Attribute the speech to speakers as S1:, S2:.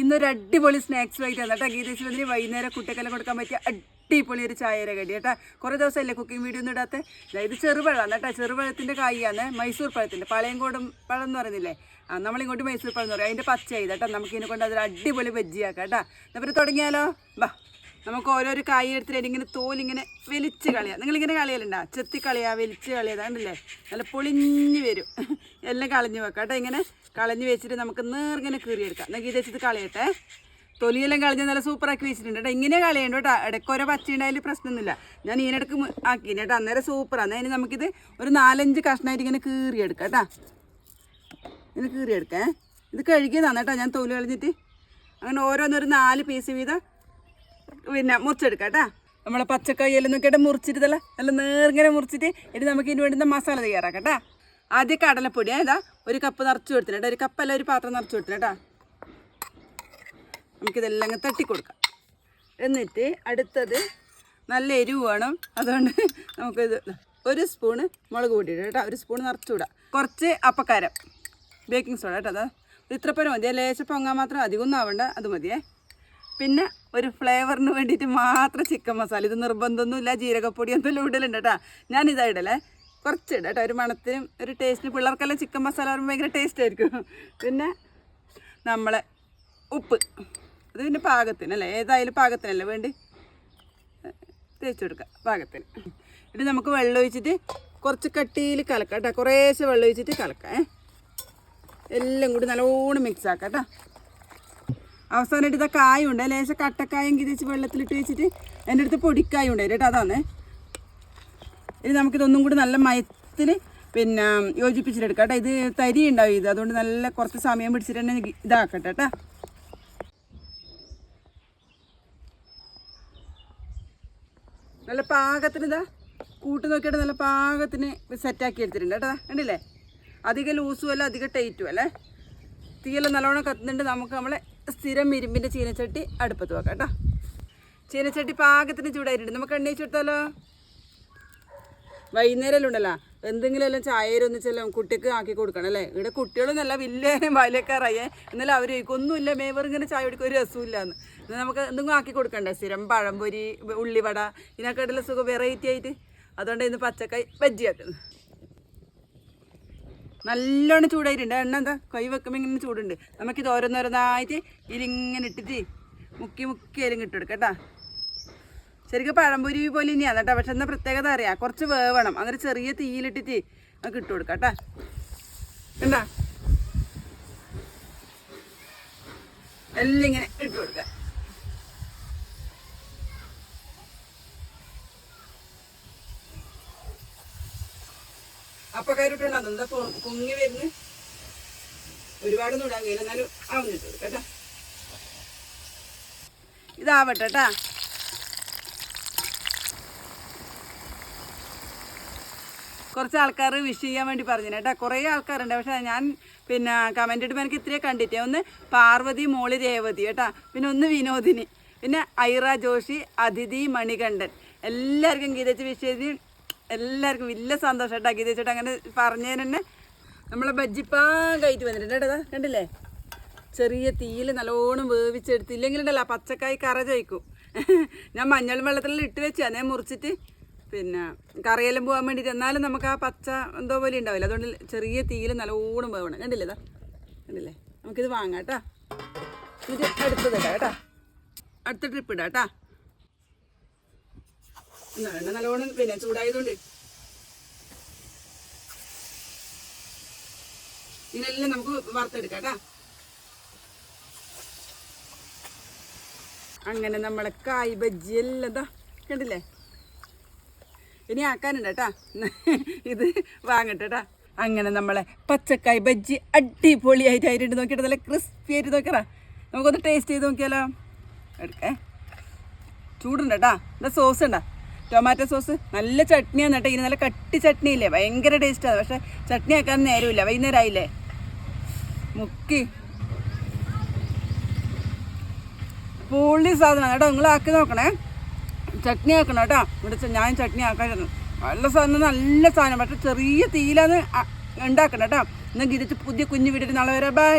S1: ഇന്നൊരു അടിപൊളി സ്നാക്സ് ആയിട്ട് കേട്ടോ. ഗീതേശ് വന്നിട്ട് വൈകുന്നേരം കുട്ടിക്കെല്ലാം കൊടുക്കാൻ പറ്റിയ അടിപൊളി ഒരു ചായര കടി കേട്ടോ. കുറേ ദിവസമല്ലേ കുക്കിംഗ് വീഡിയോ ഒന്നും ഇടാത്ത? ഇത് ചെറുപഴമാണ് കേട്ടോ. ചെറുപഴത്തിന്റെ കായാണ് മൈസൂർ പഴത്തിന്റെ പഴയങ്കോടും പഴം എന്ന് പറയുന്നില്ലേ? ആ നമ്മളിങ്ങോട്ട് മൈസൂർ പഴം എന്ന് പറയും. അതിന്റെ പച്ച ചെയ്ത് കേട്ടോ. നമുക്ക് ഇതിനെ കൊണ്ട് അതൊരു അടിപൊളി ബജ്ജിയാക്കാം കേട്ടോ. എന്നാൽ തുടങ്ങിയാലോ? ബാ നമുക്ക് ഓരോരോ കായ് എടുത്തിട്ട് ഇങ്ങനെ തോലിങ്ങനെ വലിച്ച് കളയാം. നിങ്ങളിങ്ങനെ കളയലുണ്ടാ? ചെത്തി കളയാ വലിച്ച് കളിയാ നല്ല പൊളിഞ്ഞ് വരും. എല്ലാം കളഞ്ഞ് വെക്കാം കേട്ടോ. ഇങ്ങനെ കളഞ്ഞ് വെച്ചിട്ട് നമുക്ക് നേർങ്ങനെ കീറിയെടുക്കാം. എന്നാൽ ഗീത വെച്ചിട്ട് കളയട്ടെ. തൊലിയെല്ലാം കളഞ്ഞ് നല്ല സൂപ്പറാക്കി വെച്ചിട്ടുണ്ട് കേട്ടോ. ഇങ്ങനെ കളയണ്ട കേട്ടോ. ഇടയ്ക്ക് ഓരോ പച്ച ഉണ്ടായാലും പ്രശ്നമൊന്നുമില്ല. ഞാൻ ഈനിടക്ക് ആക്കി. കേട്ടോ അന്നേരം സൂപ്പറാണ് അതിന് നമുക്കിത് ഒരു നാലഞ്ച് കഷ്ണമായിട്ട് ഇങ്ങനെ കീറിയെടുക്കാം കേട്ടോ. ഇങ്ങനെ കീറിയെടുക്കാം. ഇത് കഴുകിയതാണ് കേട്ടോ. ഞാൻ തൊലി കളഞ്ഞിട്ട് അങ്ങനെ ഓരോന്നൊരു നാല് പീസ് വീതം പിന്നെ മുറിച്ചെടുക്കാം കേട്ടോ. നമ്മളെ പച്ചക്കായി എല്ലാം നോക്കിയിട്ട് മുറിച്ചിട്ട് നല്ല നേർങ്ങനെ മുറിച്ചിട്ട് ഇനി നമുക്ക് ഇതിന് വേണ്ടുന്ന മസാല തയ്യാറാക്കാം കേട്ടാ. ആദ്യം കടലപ്പൊടി ഏതാ ഒരു കപ്പ് നിറച്ച് കൊടുത്തിട്ട് ഒരു കപ്പല്ല ഒരു പാത്രം നിറച്ച് കൊടുത്തിട്ട് നമുക്കിതെല്ലാം അങ്ങ് തട്ടി കൊടുക്കാം എന്നിട്ട് അടുത്തത് നല്ല എരിവ് വേണം. അതുകൊണ്ട് നമുക്കിത് ഒരു സ്പൂണ് മുളക് പൊടി കേട്ടോ. ഒരു സ്പൂൺ നിറച്ചുവിടാം കുറച്ച് അപ്പക്കാരം. ബേക്കിംഗ് സോഡ കേട്ടോ അതാ. ഇത്രപ്പരം മതി. ലേശം പൊങ്ങാൻ മാത്രം അധികമൊന്നും ആവണ്ട. അത് മതിയേ. പിന്നെ ഒരു ഫ്ലേവറിന് വേണ്ടിയിട്ട് മാത്രം ചിക്കൻ മസാല ഇത് നിർബന്ധമൊന്നുമില്ല. ജീരകപ്പൊടി എന്തെല്ലാം ഇടലുണ്ട് കേട്ടോ. ഞാൻ ഇതാ ഇടലേ. കുറച്ച് കേട്ടോ. ഒരു മണത്തിനും ഒരു ടേസ്റ്റിന് പിള്ളേർക്കെല്ലാം ചിക്കൻ മസാല പറയുമ്പോൾ ഭയങ്കര ടേസ്റ്റ് ആയിരിക്കും. പിന്നെ നമ്മളെ ഉപ്പ്. അത് പിന്നെ പാകത്തിനല്ലേ ഏതായാലും പാകത്തിനല്ലേ വേണ്ടി? തേച്ച് കൊടുക്കുക. പാകത്തിന്. ഇത് നമുക്ക് വെള്ളം ഒഴിച്ചിട്ട് കുറച്ച് കട്ടിയിൽ കലക്കാം കേട്ടോ. കുറേശ്ശെ വെള്ളം ഒഴിച്ചിട്ട് കലക്കാം ഏ. എല്ലാം കൂടി നല്ലോണം മിക്സ് ആക്കാം കേട്ടോ. അവസാനമായിട്ട് ഇതാ കായുണ്ട്. ലേശം കട്ടക്കായം കിതിച്ച് വെള്ളത്തിലിട്ട് വെച്ചിട്ട് എന്റെ അടുത്ത് പൊടിക്കായുണ്ടായിരുന്നു കേട്ടോ അതാണ് ഇനി നമുക്കിതൊന്നും കൂടി നല്ല മയത്തിന് പിന്നെ യോജിപ്പിച്ചിട്ടെടുക്കാം കേട്ടോ. ഇത് തരി ഉണ്ടാവും ഇത്. അതുകൊണ്ട് നല്ല കുറച്ച് സമയം പിടിച്ചിട്ട് തന്നെ ഇതാക്കട്ടെ കേട്ടോ. നല്ല പാകത്തിന് ഇതാ കൂട്ട് നോക്കിയിട്ട് നല്ല പാകത്തിന് സെറ്റാക്കി എടുത്തിട്ടുണ്ട് കേട്ടോ. കണ്ടില്ലേ? അധികം ലൂസും അല്ല അധികം ടൈറ്റും അല്ലേ? തീയെല്ലാം നല്ലോണം കത്തുന്നുണ്ട്. നമുക്ക് നമ്മളെ സ്ഥിരം ഇരുമ്പിന്റെ ചീനച്ചട്ടി അടുപ്പത്ത് വെക്കാം കേട്ടോ. ചീനച്ചട്ടി പാകത്തിന് ചൂടായിട്ടുണ്ട്. നമുക്ക് എണ്ണ വെച്ച് കൊടുത്താലോ? വൈകുന്നേരം ഉണ്ടല്ലോ? എന്തെങ്കിലും എല്ലാം ചായയിൽ ഒന്നിച്ചെല്ലാം കുട്ടിക്ക് ആക്കി കൊടുക്കണം അല്ലേ? ഇവിടെ കുട്ടികളൊന്നല്ല വില്ലേനും ബാല്യക്കാറായേ എന്നാലും അവർ ഒന്നുമില്ല മേവർ ഇങ്ങനെ ചായ കുടിക്കുക ഒരു രസമില്ല എന്ന് എന്നാൽ നമുക്ക് എന്തെങ്കിലും ആക്കി കൊടുക്കണ്ടേ? സ്ഥിരം പഴംപൊരി ഉള്ളിവട ഇതിനൊക്കെയുള്ള സുഖം വെറൈറ്റി ആയിട്ട്. അതുകൊണ്ട് ഇന്ന് പച്ചക്കായ് ബജ്ജിയാക്കുന്നത് നല്ലോണം ചൂടായിട്ടുണ്ട്. എണ്ണ എന്താ? കൈ വെക്കുമ്പോൾ ഇങ്ങനെ ചൂടുണ്ട്. നമുക്കിത് ഓരോന്നോരോന്നായിട്ട് ഇതിങ്ങനെ ഇട്ടിട്ട് മുക്കി മുക്കി അതിലും കിട്ടും കേട്ടോ. ശരിക്കും പഴംപൊരി പോലെ തന്നെയാണ് കേട്ടോ. പക്ഷെ എന്നാൽ പ്രത്യേകത അറിയാം? കുറച്ച് വേവണം. അങ്ങനെ ചെറിയ തീയിലിട്ടിട്ട് നമുക്ക് ഇട്ട് കൊടുക്കാം കേട്ടോ. കണ്ടാ? എല്ലാം ഇങ്ങനെ ഇട്ട് കൊടുക്കാം. അപ്പൊ കയറിട്ടുണ്ടോ എന്താ പൊങ്ങി വരുന്നു? ഒരുപാടൊന്നും ഇടാൻ കഴിയില്ല. എന്നാലും ആവുന്നിട്ട് കേട്ടോ. ഇതാവട്ടെ കുറച്ച് ആൾക്കാർ വിഷ് ചെയ്യാൻ വേണ്ടി പറഞ്ഞു കേട്ടോ. കുറേ ആൾക്കാരുണ്ട്. പക്ഷേ ഞാൻ പിന്നെ കമന്റ് ഇടുമ്പോൾ എനിക്ക് ഇത്രയും കണ്ടിട്ടേ. ഒന്ന് പാർവതി മോളി രേവതി കേട്ടോ. പിന്നെ ഒന്ന് വിനോദിനി. പിന്നെ ഐറ ജോഷി അതിഥി മണികണ്ഠൻ. എല്ലാവർക്കും ഗീതച്ച് വിഷ് ചെയ്ത് എല്ലാവർക്കും വലിയ സന്തോഷം കേട്ടോ. ഗീതച്ചിട്ട് അങ്ങനെ പറഞ്ഞതിന് തന്നെ നമ്മളെ ബജ്ജിപ്പാ കയറ്റി വന്നിട്ടുണ്ട് കേട്ടോ. കണ്ടില്ലേ? ചെറിയ തീയിൽ നല്ലോണം വേവിച്ചെടുത്ത് ഇല്ലെങ്കിലുണ്ടല്ലോ പച്ചക്കായി കറ ചോദിക്കും ഞാൻ മഞ്ഞൾ വെള്ളത്തിൽ ഇട്ട് വെച്ചാൽ ഞാൻ മുറിച്ചിട്ട് പിന്നെ കറിയെല്ലാം പോകാൻ വേണ്ടിയിട്ട് എന്നാലും നമുക്ക് ആ പച്ച എന്തോ പോലെ ഉണ്ടാവില്ല. അതുകൊണ്ട് ചെറിയ തീയിൽ നല്ലോണം വേവണം. കണ്ടില്ലേ ഇതാ? കണ്ടില്ലേ? നമുക്കിത് വാങ്ങാം കേട്ടാ. ഇത് അടുത്തത് ഇടാം കേട്ടാ. അടുത്ത ട്രിപ്പ് ഇടാം കേട്ടാ. നല്ലോണം പിന്നെ ചൂടായതുകൊണ്ട്. ഇതിനെല്ലാം നമുക്ക് വറുത്തെടുക്കാം കേട്ടാ. അങ്ങനെ നമ്മളെ കായ് ബജ്ജി എല്ലാം കണ്ടില്ലേ? ഇനി ആക്കാനുണ്ട് കേട്ടാ ഇത് വാങ്ങട്ടെ കേട്ടാ അങ്ങനെ നമ്മളെ പച്ചക്കായ് ബജ്ജി അടിപൊളിയായിട്ട് ആയിട്ട് നോക്കിയിട്ട് നല്ല ക്രിസ്പി ആയിട്ട് നോക്കറാ നമുക്കൊന്ന് ടേസ്റ്റ് ചെയ്ത് നോക്കിയാലോ? എടുക്കേ. ചൂടുണ്ട് കേട്ടാ എന്താ സോസ് ഉണ്ടാ ടൊമാറ്റോ സോസ് നല്ല ചട്നിയാണ് കേട്ടോ ഇനി നല്ല കട്ടി ചട്നി ഇല്ലേ ഭയങ്കര ടേസ്റ്റാണ് പക്ഷെ ചട്നി ആക്കാൻ നേരമില്ല. വൈകുന്നേരം ആയില്ലേ മുക്കി. പൊള്ളി സാധനമാണ് കേട്ടോ നിങ്ങൾ ആക്കി നോക്കണേ. ചട്നി ആക്കണം കേട്ടോ. ഇവിടെ ഞാൻ ചട്നി ആക്കായിരുന്നു. നല്ല സാധനം നല്ല സാധനം. പക്ഷെ ചെറിയ തീയിലാണ് ഉണ്ടാക്കണം കേട്ടോ. എന്നാൽ ഗിരിച്ച് പുതിയ കുഞ്ഞു വീട്ടിൽ നാളെ വരാം. ബൈ